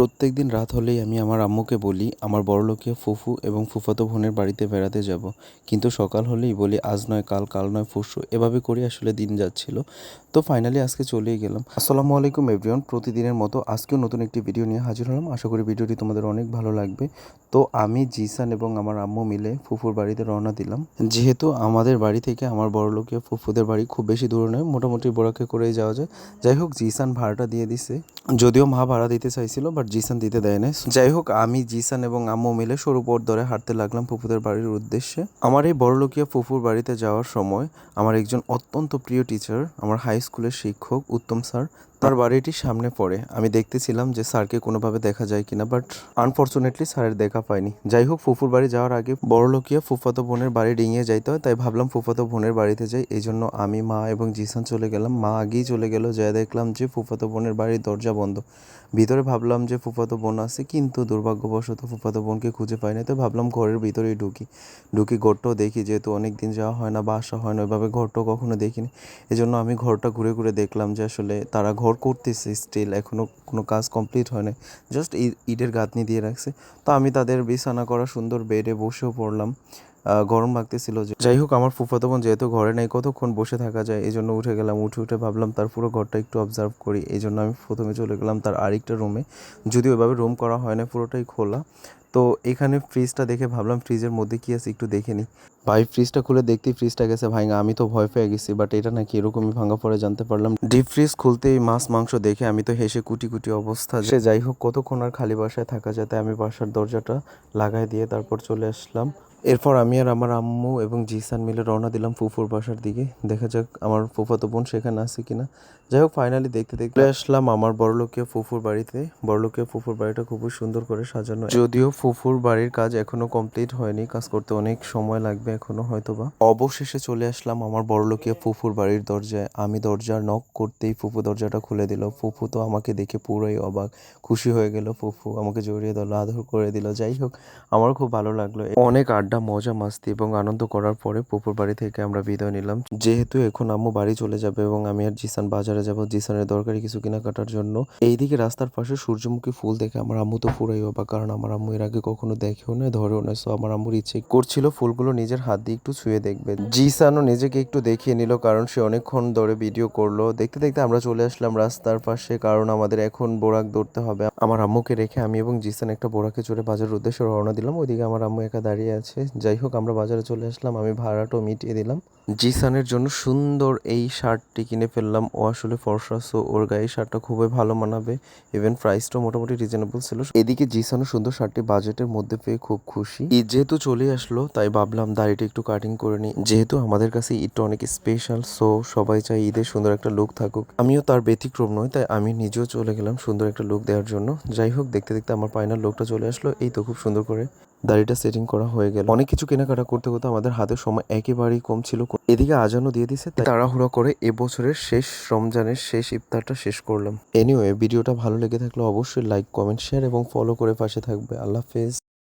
প্রত্যেক দিন রাত হলেই আমি আমার আম্মুকে বলি, আমার বড়লোকিয়া ফুফু এবং ফুফাতো বোনের বাড়িতে বেড়াতে যাব। কিন্তু সকাল হলেই বলি, আজ নয়, কাল কাল নয়, পরশু। এভাবে করে আসলে দিন যাচ্ছিল। তো ফাইনালি আজকে চলেই গেলাম। আসসালামু আলাইকুম এভরিওয়ান প্রতিদিনের মতো আজকেও নতুন একটি ভিডিও নিয়ে হাজির হলাম। আশা করি ভিডিওটি তোমাদের অনেক ভালো লাগবে। তো আমি জিসান এবং আমার আম্মু মিলে ফুফুর বাড়িতে রওনা দিলাম। যেহেতু আমাদের বাড়ি থেকে আমার বড়লোকিয়া ফুফুদের বাড়ি খুব বেশি দূরে নয়, মোটামুটি বোরাকে করেই যাওয়া যায়। যাই হোক, জিসান ভাড়াটা দিয়ে দিছে। যদিও মা ভাড়া দিতে চাইছিল বাট জিসান দিতে দেয় না যাই হোক আমি, জিসান এবং আম্মু মিলে সরু পথ ধরে হাঁটতে লাগলাম ফুফুদের বাড়ির উদ্দেশ্যে। আমার এই বড়লোকিয়া ফুফুর বাড়িতে যাওয়ার সময় আমার একজন অত্যন্ত প্রিয় টিচার আমার হাই স্কুলের শিক্ষক, উত্তম স্যার তার বাড়িটি সামনে পড়ে। আমি দেখতেছিলাম যে স্যারকে কোনোভাবে দেখা যায় কিনা বাট আনফর্চুনেটলি স্যারের দেখা পাইনি। যাই হোক, ফুফুর বাড়ি যাওয়ার আগে বড়লোকিয়া ফুফাতো বোনের বাড়ি ডিঙিয়ে যাইতে হয়, তাই ভাবলাম ফুফাতো বোনের বাড়িতে যাই। এই জন্য আমি, মা এবং জিসান চলে গেলাম। মা আগেই চলে গেল যা দেখলাম যে ফুফাতো বোনের বাড়ির দরজা বন্ধ। ভিতরে ভাবলাম যে ফুফাতো বোন আছে, কিন্তু দুর্ভাগ্যবশত ফুফাতো বোনকে খুঁজে পাই না তো ভাবলাম ঘরের ভিতরেই ঢুকি। ঢুকি ঘরটাও দেখি, যেহেতু অনেক দিন যাওয়া হয় না বা আসা হয় না, ওইভাবে ঘরটাও কখনো দেখিনি। এজন্য আমি ঘরটা ঘুরে ঘুরে দেখলাম যে আসলে তারা ঘর করতেছে স্টিল এখনও কোনো কাজ কমপ্লিট হয় নাই। জাস্ট ইটের গাঁথনি দিয়ে রাখছে। তো আমি তাদের বিছানা করা সুন্দর বেডে বসেও পড়লাম। গরম লাগতেছিল যে যাই হোক, আমার ফুফাতো বোন যেহেতু ঘরে নেই, কতক্ষণ বসে থাকা যায়? এই জন্য উঠে গেলাম, উঠে উঠে ভাবলাম তার পুরো ঘরটা একটু অবজার্ভ করি। এই জন্য আমি প্রথমে চলে গেলাম তার আরেকটা রুমে যদি ওইভাবে রুম করা হয় না, পুরোটাই খোলা। তো এখানে ফ্রিজটা দেখে ভাবলাম ফ্রিজের মধ্যে কি আছে একটু দেখে নিই। ভাই ফ্রিজটা খুলে দেখতেই ফ্রিজটা গেছে। ভাঙা আমি তো ভয় পেয়ে গেছি বাট এটা নাকি এরকমই ভাঙা পরে জানতে পারলাম। ডিপ ফ্রিজ খুলতেই মাছ মাংস দেখে আমি তো হেসে কুটি কুটি অবস্থা সে যাই হোক, কতক্ষণ আর খালি বাসায় থাকা যায় তাই আমি বাসার দরজাটা লাগাই দিয়ে তারপর চলে আসলাম। এরপর আমি আর আমার আম্মু এবং জিসান মিলে রওনা দিলাম ফুফুর বাসার দিকে। দেখা যাক আমার ফুফাতো বোন সেখানে আছে কিনা। যাই হোক ফাইনালি দেখতে দেখতে আসলাম আমার বড়লোকীয় ফুফুর বাড়িতে। বড়লোকীয় ফুফুর বাড়িটা খুবই সুন্দর করে সাজানো। যদিও ফুফুর বাড়ির কাজ এখনও কমপ্লিট হয়নি, কাজ করতে অনেক সময় লাগবে এখনও হয়তো বা অবশেষে চলে আসলাম আমার বড়লোকীয় ফুফুর বাড়ির দরজায়। আমি দরজার নক করতেই ফুফু দরজাটা খুলে দিল। ফুফু তো আমাকে দেখে পুরোই অবাক। খুশি হয়ে গেল ফুফু, আমাকে জড়িয়ে দিল আদর করে দিল। যাই হোক, আমার খুব ভালো লাগল। অনেক আড্ডা মজা, মাস্তি এবং আনন্দ করার পরে পুকুর বাড়ি থেকে আমরা বিদায় নিলাম। যেহেতু এখন আম্মু বাড়ি চলে যাবে এবং আমি আর জিসান বাজারে যাব, জিসানের দরকারি কিছু কেনাকাটার জন্য, এইদিকে রাস্তার পাশে সূর্যমুখী ফুল দেখে আমার আম্মু তো ফুরাই অবাক, কারণ আমার আম্মু এর আগে কখনো দেখেও না ধরেও না সো আমার আম্মুর ইচ্ছে করছিল ফুলগুলো নিজের হাত দিয়ে একটু ছুঁয়ে দেখবে জিসানও নিজেকে একটু দেখিয়ে নিল, কারণ সে অনেকক্ষণ ধরে ভিডিও করল। দেখতে দেখতে আমরা চলে আসলাম রাস্তার পাশে, কারণ আমাদের এখন বোরাক ধরতে হবে। আমার আম্মুকে রেখে আমি এবং জিসান একটা বোরাকে চড়ে বাজারের উদ্দেশ্যে রওনা দিলাম। ওইদিকে আমার আম্মু একা দাঁড়িয়ে আছে। যাই হোক, আমরা বাজারে চলে আসলাম। আমি ভাড়াটাও মিটিয়ে দিলাম। জিসানের জন্য সুন্দর এই শার্টটি কিনে ফেললাম। ও আসলে ফর্সা, সো ওর গায়ে শার্টটা খুবই ভালো মানাবে। ইভেন প্রাইসটাও মোটামুটি রিজনেবল ছিল। এদিকে জিসানও সুন্দর শার্টটি বাজেটের মধ্যে পেয়ে খুব খুশি। ঈদ যেহেতু চলে আসলো, তাই ভাবলাম দাড়িটা একটু কাটিং করে নিই। যেহেতু আমাদের কাছে ঈদটা অনেক স্পেশাল সো সবাই চাই ঈদের সুন্দর একটা লুক থাকুক। আমিও তার ব্যতিক্রম নয় তাই আমি নিজেও চলে গেলাম সুন্দর একটা লুক দেওয়ার জন্য। যাই হোক, দেখতে দেখতে আমার পায়নার লোকটা চলে আসলো। এই তো খুব সুন্দর করে দাড়িটা সেটিং করা হয়ে গেল। অনেক কিছু কেনাকাটা করতে করতে আমাদের হাতে সময় একেবারেই কম ছিল। এদিকে আজানও দিয়ে দিছে তাড়াহুড়া করে এবছরের শেষ রমজানের শেষ ইফতারটা শেষ করলাম। এনিওয়ে ভিডিওটা ভালো লেগে থাকলে অবশ্যই লাইক কমেন্ট শেয়ার এবং ফলো করে পাশে থাকবে। আল্লাহ হাফেজ।